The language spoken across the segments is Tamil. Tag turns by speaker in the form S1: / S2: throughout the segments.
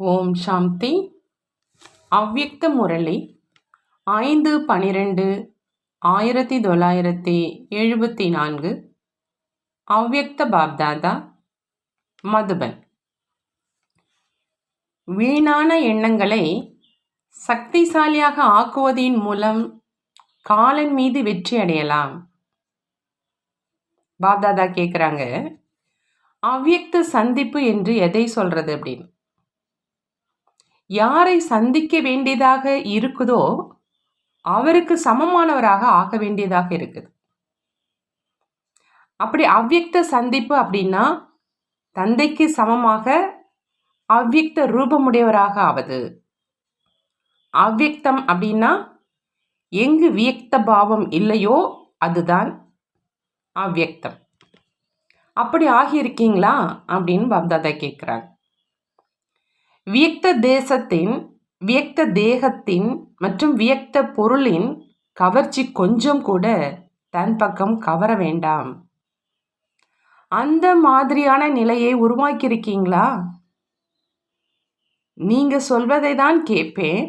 S1: ஓம் சாந்தி. அவ்யக்த முரளி ஐந்து பனிரெண்டு ஆயிரத்தி தொள்ளாயிரத்தி எழுபத்தி நான்கு. அவ்யக்த பாப்தாதா மதுபன். வீணான எண்ணங்களை சக்திசாலியாக ஆக்குவதின் மூலம் காலன் மீது வெற்றி அடையலாம். பாப்தாதா கேட்குறாங்க அவ்யக்த சந்திப்பு என்று எதை சொல்றது அப்படின்னு? யாரை சந்திக்க வேண்டியதாக இருக்குதோ அவருக்கு சமமானவராக ஆக வேண்டியதாக இருக்குது. அப்படி அவ்யக்த சந்திப்பு அப்படின்னா தந்தைக்கு சமமாக அவ்யக்த ரூபமுடையவராக ஆவது. அவ்யக்தம் அப்படின்னா எங்கு வியக்த பாவம் இல்லையோ அதுதான் அவ்யக்தம் அப்படி ஆகியிருக்கீங்களா அப்படின்னு பாப்தாதா கேட்குறாங்க. வியக்த தேசத்தின் வியக்த தேகத்தின் மற்றும் வியக்த பொருளின் கவர்ச்சி கொஞ்சம் கூட தன் பக்கம் கவர வேண்டாம். அந்த மாதிரியான நிலையை உருவாக்கியிருக்கீங்களா? நீங்க சொல்வதை தான் கேட்பேன்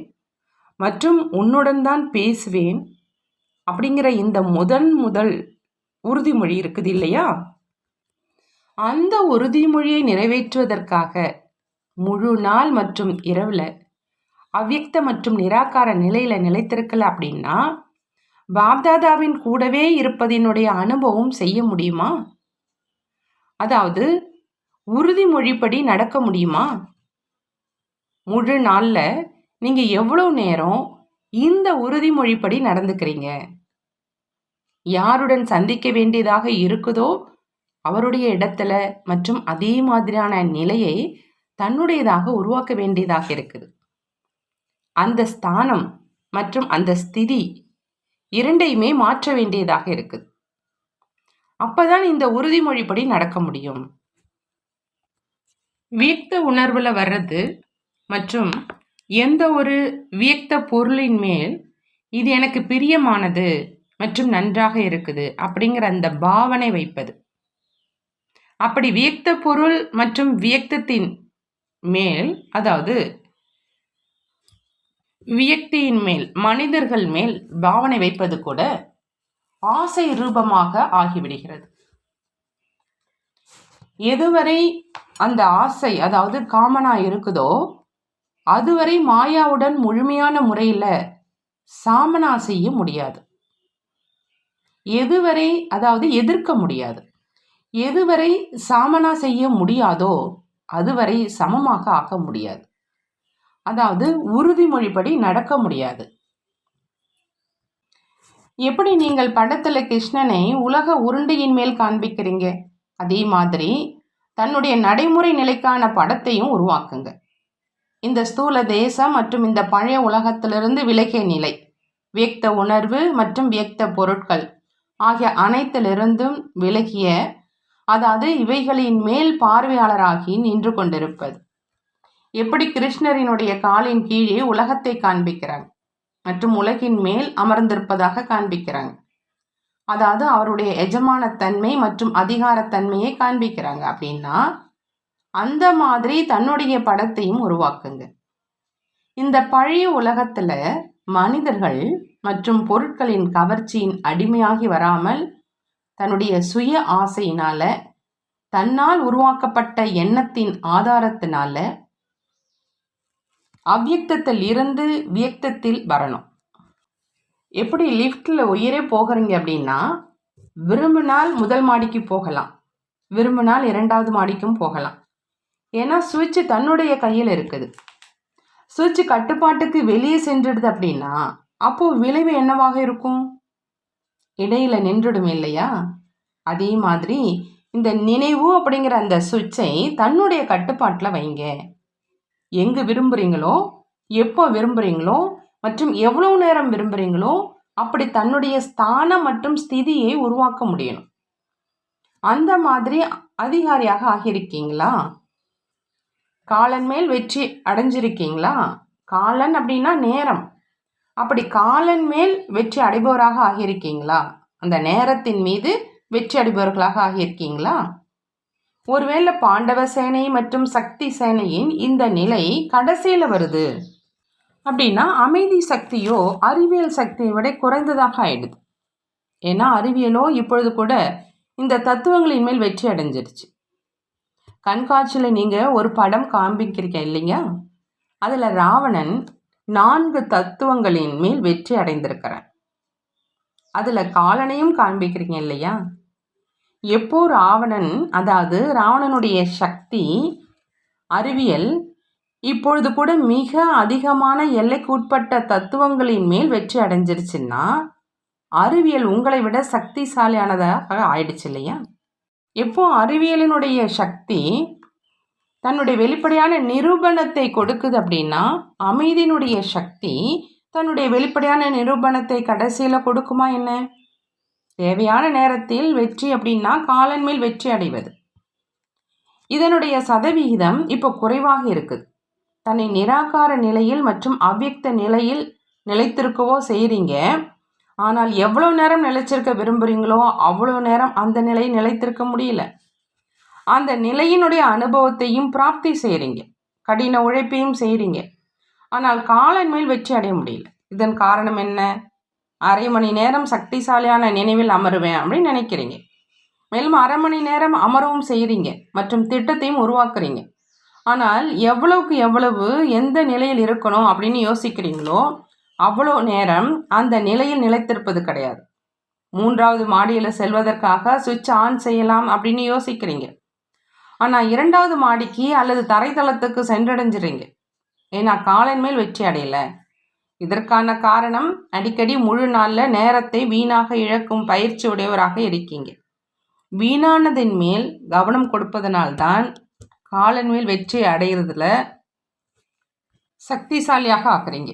S1: மற்றும் உன்னுடன் தான் பேசுவேன் அப்படிங்கிற இந்த முதன் முதல் உறுதிமொழி இருக்குது இல்லையா? அந்த உறுதிமொழியை நிறைவேற்றுவதற்காக முழு நாள் மற்றும் இரவில் அவ்யக்த மற்றும் நிராகார நிலையில் நிலைத்திருக்கல அப்படின்னா பாப்தாதாவின் கூடவே இருப்பதினுடைய அனுபவம் செய்ய முடியுமா? அதாவது உறுதிமொழிப்படி நடக்க முடியுமா? முழு நாளில் நீங்கள் எவ்வளோ நேரம் இந்த உறுதிமொழிப்படி நடந்துக்கிறீங்க? யாருடன் சந்திக்க வேண்டியதாக இருக்குதோ அவருடைய இடத்துல மற்றும் அதே மாதிரியான நிலையை தன்னுடையதாக உருவாக்க வேண்டியதாக இருக்குது. அந்த ஸ்தானம் மற்றும் அந்த ஸ்திதி இரண்டையுமே மாற்ற வேண்டியதாக இருக்குது. அப்பதான் இந்த உறுதிமொழிப்படி நடக்க முடியும். வியக்த உணர்வுல வர்றது மற்றும் எந்த ஒரு வியக்த பொருளின் மேல் இது எனக்கு பிரியமானது மற்றும் நன்றாக இருக்குது அப்படிங்கிற அந்த பாவனை வைப்பது. அப்படி வியக்த பொருள் மற்றும் வியக்தத்தின் மேல் அதாவது வியக்தியின் மேல் மனிதர்கள் மேல் பாவனை வைப்பது கூட ஆசை ரூபமாக ஆகிவிடுகிறது. எதுவரை அந்த ஆசை அதாவது காமனா இருக்குதோ அதுவரை மாயாவுடன் முழுமையான முறையில் சாமனா செய்ய முடியாது. எதுவரை அதாவது எதிர்க்க முடியாது. எதுவரை சாமனா செய்ய முடியாதோ அதுவரை சமமாக ஆக முடியாது. அதாவது உறுதிமொழிப்படி நடக்க முடியாது. எப்படி நீங்கள் படத்தில் கிருஷ்ணனை உலக உருண்டையின் மேல் காண்பிக்கிறீங்க? அதே மாதிரி தன்னுடைய நடைமுறை நிலைக்கான படத்தையும் உருவாக்குங்க. இந்த ஸ்தூல தேசம் மற்றும் இந்த பழைய உலகத்திலிருந்து விலகிய நிலை வியக்த உணர்வு மற்றும் வியக்த பொருட்கள் ஆகிய அனைத்திலிருந்தும் விலகிய அதாவது இவைகளின் மேல் பார்வையாளராகி நின்று கொண்டிருப்பது. எப்படி கிருஷ்ணரினுடைய காலின் கீழே உலகத்தை காண்பிக்கிறாங்க மற்றும் உலகின் மேல் அமர்ந்திருப்பதாக காண்பிக்கிறாங்க. அதாவது அவருடைய எஜமானத்தன்மை மற்றும் அதிகாரத்தன்மையை காண்பிக்கிறாங்க அப்படின்னா அந்த மாதிரி தன்னுடைய படத்தையும் உருவாக்குங்க. இந்த பழைய உலகத்துல மனிதர்கள் மற்றும் பொருட்களின் கவர்ச்சியின் அடிமையாகி வராமல் தன்னுடைய சுய ஆசையினால தன்னால் உருவாக்கப்பட்ட எண்ணத்தின் ஆதாரத்தினால அவ்யக்தத்தில் இருந்து வியக்தத்தில் வரணும். எப்படி லிஃப்டில் உயிரே போகிறீங்க அப்படின்னா விரும்பினால் முதல் மாடிக்கு போகலாம். விரும்பினால் இரண்டாவது மாடிக்கும் போகலாம். ஏன்னா சுவிட்ச் தன்னுடைய கையில் இருக்குது. சுவிட்ச் கட்டுப்பாட்டுக்கு வெளியே சென்றுடுது அப்படின்னா அப்போது விளைவு என்னவாக இருக்கும்? இடையில நின்றுடும் இல்லையா? அதே மாதிரி இந்த நினைவு அப்படிங்கிற அந்த சுவிட்சை தன்னுடைய கட்டுப்பாட்டில் வைங்க. எங்கே விரும்புகிறீங்களோ எப்போ விரும்புகிறீங்களோ மற்றும் எவ்வளோ நேரம் விரும்புகிறீங்களோ அப்படி தன்னுடைய ஸ்தானம் மற்றும் ஸ்திதியை உருவாக்க முடியணும். அந்த மாதிரி அதிகாரியாக ஆகியிருக்கீங்களா? காலன் மேல் வெற்றி அடைஞ்சிருக்கீங்களா? காலன் அப்படின்னா நேரம். அப்படி காலன் மேல் வெற்றி அடைபவராக ஆகியிருக்கீங்களா? அந்த நேரத்தின் மீது வெற்றி அடைபவர்களாக ஆகியிருக்கீங்களா? ஒருவேளை பாண்டவ சேனை மற்றும் சக்தி சேனையின் இந்த நிலை கடைசியில் வருது. அப்படின்னா அமைதி சக்தியோ அறிவியல் சக்தியை விட குறைந்ததாக ஆயிடுது. ஏன்னா அறிவியலோ இப்பொழுது கூட இந்த தத்துவங்களின் மேல் வெற்றி அடைஞ்சிருச்சு. கண்காட்சியில் நீங்கள் ஒரு படம் காண்பிக்கிறீங்க இல்லைங்க? அதில் ராவணன் நான்கு தத்துவங்களின் மேல் வெற்றி அடைந்திருக்கிறேன். அதில் காலனையும் காண்பிக்கிறீங்க இல்லையா? எப்போ ராவணன் அதாவது ராவணனுடைய சக்தி அறிவியல் இப்பொழுது கூட மிக அதிகமான எல்லைக்குட்பட்ட தத்துவங்களின் மேல் வெற்றி அடைஞ்சிருச்சுன்னா அறிவியல் உங்களை விட சக்திசாலியானதாக ஆயிடுச்சு இல்லையா? எப்போ அறிவியலினுடைய சக்தி தன்னுடைய வெளிப்படையான நிரூபணத்தை கொடுக்குது அப்படின்னா அமைதியினுடைய சக்தி தன்னுடைய வெளிப்படையான நிரூபணத்தை கடைசியில் கொடுக்குமா என்ன? தேவையான நேரத்தில் வெற்றி அப்படின்னா காலன் மேல் வெற்றி அடைவது. இதனுடைய சதவிகிதம் இப்போ குறைவாக இருக்குது. தன்னை நிராகார நிலையில் மற்றும் அவ்வியக்த நிலையில் நிலைத்திருக்கவோ செய்கிறீங்க ஆனால் எவ்வளோ நேரம் நிலைச்சிருக்க விரும்புகிறீங்களோ அவ்வளோ நேரம் அந்த நிலையை நிலைத்திருக்க முடியல. அந்த நிலையினுடைய அனுபவத்தையும் பிராப்தி செய்கிறீங்க கடின உழைப்பையும் செய்கிறீங்க ஆனால் காலன் மேல் வெற்றி அடைய முடியல. இதன் காரணம் என்ன? அரை மணி நேரம் சக்திசாலியான நினைவில் அமருவேன் அப்படின்னு நினைக்கிறீங்க. மேலும் அரை மணி நேரம் அமரவும் செய்கிறீங்க மற்றும் திட்டத்தையும் உருவாக்குறீங்க. ஆனால் எவ்வளவுக்கு எவ்வளவு எந்த நிலையில் இருக்கணும் அப்படின்னு யோசிக்கிறீங்களோ அவ்வளோ நேரம் அந்த நிலையில் நிலைத்திருப்பது கிடையாது. மூன்றாவது மாடியில் செல்வதற்காக சுவிட்ச் ஆன் செய்யலாம் அப்படின்னு யோசிக்கிறீங்க. ஆனால் இரண்டாவது மாடிக்கு அல்லது தரைத்தளத்துக்கு சென்றடைஞ்சிறீங்க ஏன்னா காலின் மேல் வெற்றி அடையலை. இதற்கான காரணம் அடிக்கடி முழு நாளில் நேரத்தை வீணாக இழக்கும் பயிற்சி உடையவராக இருக்கீங்க. வீணானதின் மேல் கவனம் கொடுப்பதனால்தான் காலன் மேல் வெற்றி அடைகிறதுல சக்திசாலியாக ஆக்குறீங்க.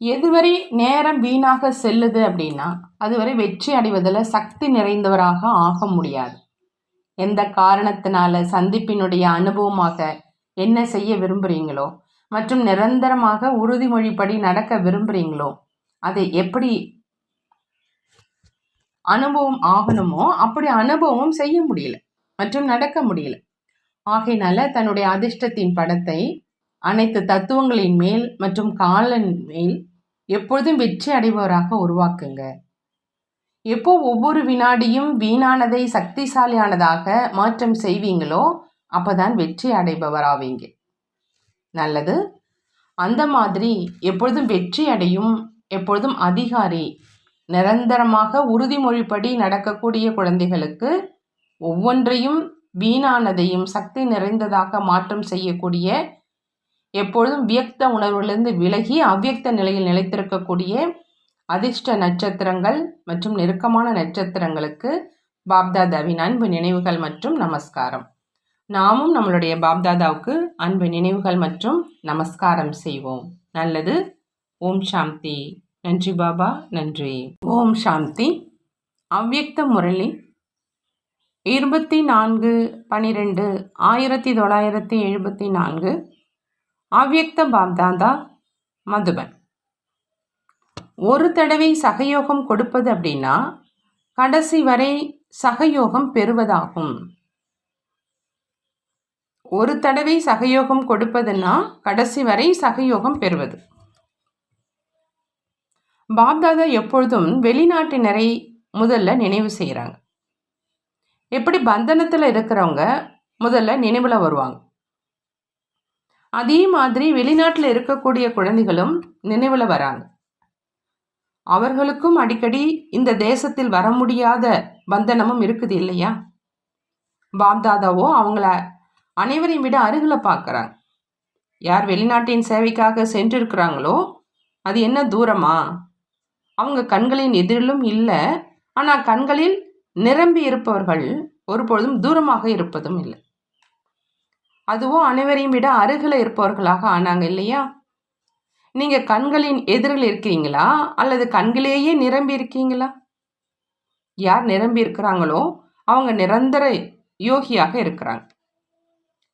S1: எதுவரை நேரம் வீணாக செல்லுது அப்படின்னா அதுவரை வெற்றி அடைவதில் சக்தி நிறைந்தவராக ஆக முடியாது. எந்த காரணத்தினால சந்திப்பினுடைய அனுபவமாக என்ன செய்ய விரும்புகிறீங்களோ மற்றும் நிரந்தரமாக உறுதிமொழிப்படி நடக்க விரும்புகிறீங்களோ அதை எப்படி அனுபவம் ஆகணுமோ அப்படி அனுபவம் செய்ய முடியல மற்றும் நடக்க முடியல. ஆகையினால தன்னுடைய அதிர்ஷ்டத்தின் படத்தை அனைத்து தத்துவங்களின் மேல் மற்றும் காலன் மேல் எப்பொழுதும் வெற்றி அடைபவராக உருவாக்குங்க. எப்போ ஒவ்வொரு வினாடியும் வீணானதை சக்திசாலியானதாக மாற்றம் செய்வீங்களோ அப்போதான் வெற்றி அடைபவராவீங்க. நல்லது. அந்த மாதிரி எப்பொழுதும் வெற்றி அடையும் எப்பொழுதும் அதிகாரி நிரந்தரமாக உறுதிமொழிப்படி நடக்கக்கூடிய குழந்தைகளுக்கு ஒவ்வொன்றையும் வீணானதையும் சக்தி நிறைந்ததாக மாற்றம் செய்யக்கூடிய எப்பொழுதும் வியக்த உணர்விலிருந்து விலகி அவ்வியக்த நிலையில் நிலைத்திருக்கக்கூடிய அதிர்ஷ்ட நட்சத்திரங்கள் மற்றும் நெருக்கமான நட்சத்திரங்களுக்கு பாப்தாதாவின் அன்பு நினைவுகள் மற்றும் நமஸ்காரம். நாமும் நம்மளுடைய பாப்தாதாவுக்கு அன்பு நினைவுகள் மற்றும் நமஸ்காரம் செய்வோம். நல்லது. ஓம் சாந்தி. நன்றி பாபா. நன்றி. ஓம் சாந்தி. அவ்வியக்த முரளி. இருபத்தி நான்கு பனிரெண்டு ஆயிரத்தி தொள்ளாயிரத்தி எழுபத்தி நான்கு. அவ்வியக்த பாப்தாதா மதுபன். ஒரு தடவை சகயோகம் கொடுப்பது அப்படின்னா கடைசி வரை சகயோகம் பெறுவதாகும். ஒரு தடவை சகயோகம் கொடுப்பதுன்னா கடைசி வரை சகயோகம் பெறுவது. பாப்தாதா எப்பொழுதும் வெளிநாட்டினரை முதல்ல நினைவு செய்கிறாங்க எப்படி பந்தனத்தில் இருக்கிறவங்க முதல்ல நினைவில் வருவாங்க. அதே மாதிரி வெளிநாட்டில் இருக்கக்கூடிய குழந்தைகளும் நினைவில் வராங்க. அவர்களுக்கும் அடிக்கடி இந்த தேசத்தில் வர முடியாத பந்தனமும் இருக்குது இல்லையா? பாப்தாதாவோ அவங்கள அனைவரையும் விட அருகில் பார்க்குறாங்க. யார் வெளிநாட்டின் சேவைக்காக சென்றிருக்கிறாங்களோ அது என்ன தூரமா? அவங்க கண்களின் எதிரிலும் இல்லை. ஆனால் கண்களில் நிரம்பி இருப்பவர்கள் ஒருபொழுதும் தூரமாக இருப்பதும் இல்லை. அதுவும் அனைவரையும் விட அருகில் இருப்பவர்களாக ஆனாங்க இல்லையா? நீங்கள் கண்களின் எதிரில் இருக்கீங்களா அல்லது கண்களேயே நிரம்பி இருக்கீங்களா? யார் நிரம்பி இருக்கிறாங்களோ அவங்க நிரந்தர யோகியாக இருக்கிறாங்க.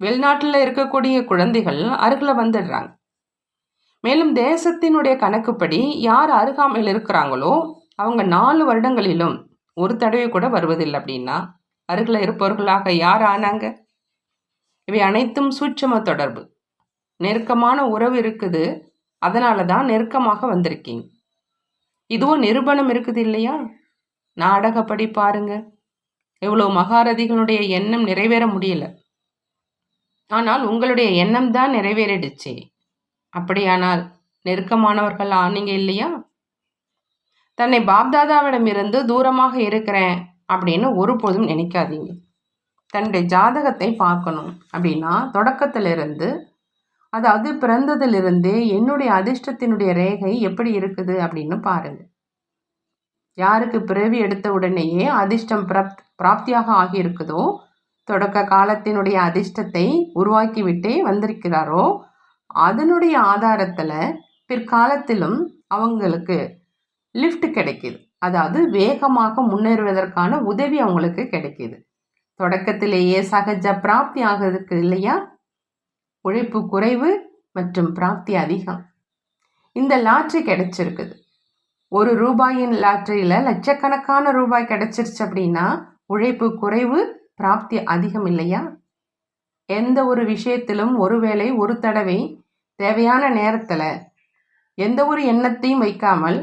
S1: வெளிநாட்டில் இருக்கக்கூடிய குழந்தைகள் அருகில் வந்துடுறாங்க. மேலும் தேசத்தினுடைய கணக்குப்படி யார் அருகாமையில் இருக்கிறாங்களோ அவங்க நாலு வருடங்களிலும் ஒரு தடவை கூட வருவதில்லை அப்படின்னா அருகில் இருப்பவர்களாக யார் ஆனாங்க? இவை அனைத்தும் சூட்சம தொடர்பு. நெருக்கமான உறவு இருக்குது. அதனால தான் நெருக்கமாக வந்திருக்கீங்க. இதுவும் நிரூபணம் இருக்குது இல்லையா? நாடகப்படி பாருங்க. இவ்வளோ மகாரதிகளுடைய எண்ணம் நிறைவேற முடியல. ஆனால் உங்களுடைய எண்ணம் தான் நிறைவேறிடுச்சு. அப்படியானால் நெருக்கமானவர்கள் ஆனீங்க இல்லையா? தன்னை பாப்தாதாவிடம் இருந்து தூரமாக இருக்கிறேன் அப்படின்னு ஒருபோதும் நினைக்காதீங்க. தன்னுடைய ஜாதகத்தை பார்க்கணும் அப்படின்னா தொடக்கத்திலிருந்து அதாவது பிறந்ததிலிருந்தே என்னுடைய அதிர்ஷ்டத்தினுடைய ரேகை எப்படி இருக்குது அப்படின்னு பாருங்க. யாருக்கு பிறவி எடுத்த உடனேயே அதிர்ஷ்டம் பிராப் பிராப்தியாக ஆகியிருக்குதோ தொடக்க காலத்தினுடைய அதிர்ஷ்டத்தை உருவாக்கிவிட்டே வந்திருக்கிறாரோ அதனுடைய ஆதாரத்தில் பிற்காலத்திலும் அவங்களுக்கு லிஃப்ட் கிடைக்கிது. அதாவது வேகமாக முன்னேறுவதற்கான உதவி அவங்களுக்கு கிடைக்கிது. தொடக்கத்திலேயே சகஜ பிராப்தி ஆகிறதுக்கு இல்லையா? உழைப்பு குறைவு மற்றும் பிராப்தி அதிகம். இந்த லாட்ரி கிடைச்சிருக்குது. ஒரு ரூபாயின் லாட்ரியில் லட்சக்கணக்கான ரூபாய் கிடைச்சிருச்சு அப்படின்னா உழைப்பு குறைவு பிராப்தி அதிகம் இல்லையா? எந்த ஒரு விஷயத்திலும் ஒருவேளை ஒரு தடவை தேவையான நேரத்தில் எந்த ஒரு எண்ணத்தையும் வைக்காமல்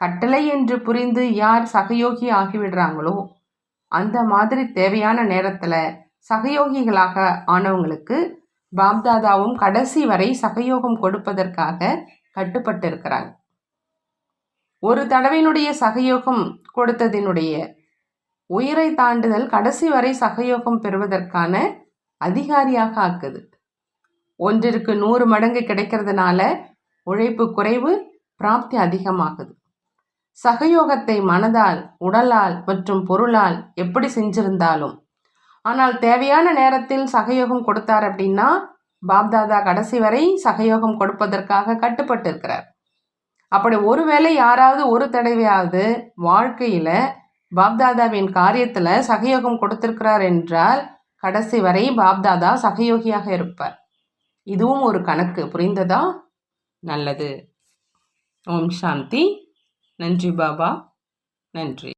S1: கட்டளை என்று புரிந்து யார் சகயோகி ஆகிவிடுறாங்களோ அந்த மாதிரி தேவையான நேரத்தில் சகயோகிகளாக ஆனவங்களுக்கு பாப்தாதாவும் கடைசி வரை சகயோகம் கொடுப்பதற்காக கட்டுப்பட்டிருக்கிறாங்க ஒரு தடவையினுடைய சகயோகம் கொடுத்ததினுடைய உயிரை தாண்டுதல் கடைசி வரை சகயோகம் பெறுவதற்கான அதிகாரியாக ஆக்குது. ஒன்றிற்கு நூறு மடங்கு கிடைக்கிறதுனால உழைப்பு குறைவு பிராப்தி அதிகமாகுது. சகயோகத்தை மனதால் உடலால் மற்றும் பொருளால் எப்படி செஞ்சிருந்தாலும் ஆனால் தேவையான நேரத்தில் சகயோகம் கொடுத்தார் அப்படின்னா பாப்தாதா கடைசி வரை சகயோகம் கொடுப்பதற்காக கட்டுப்பட்டு இருக்கிறார் அப்படி ஒருவேளை யாராவது ஒரு தடவையாவது வாழ்க்கையில் பாப்தாதாவின் காரியத்தில் சகயோகம் கொடுத்திருக்கிறார் என்றால் கடைசி வரை பாப்தாதா சகயோகியாக இருப்பார். இதுவும் ஒரு கணக்கு புரிந்ததா? நல்லது. ஓம் சாந்தி. நன்றி பாபா. நன்றி.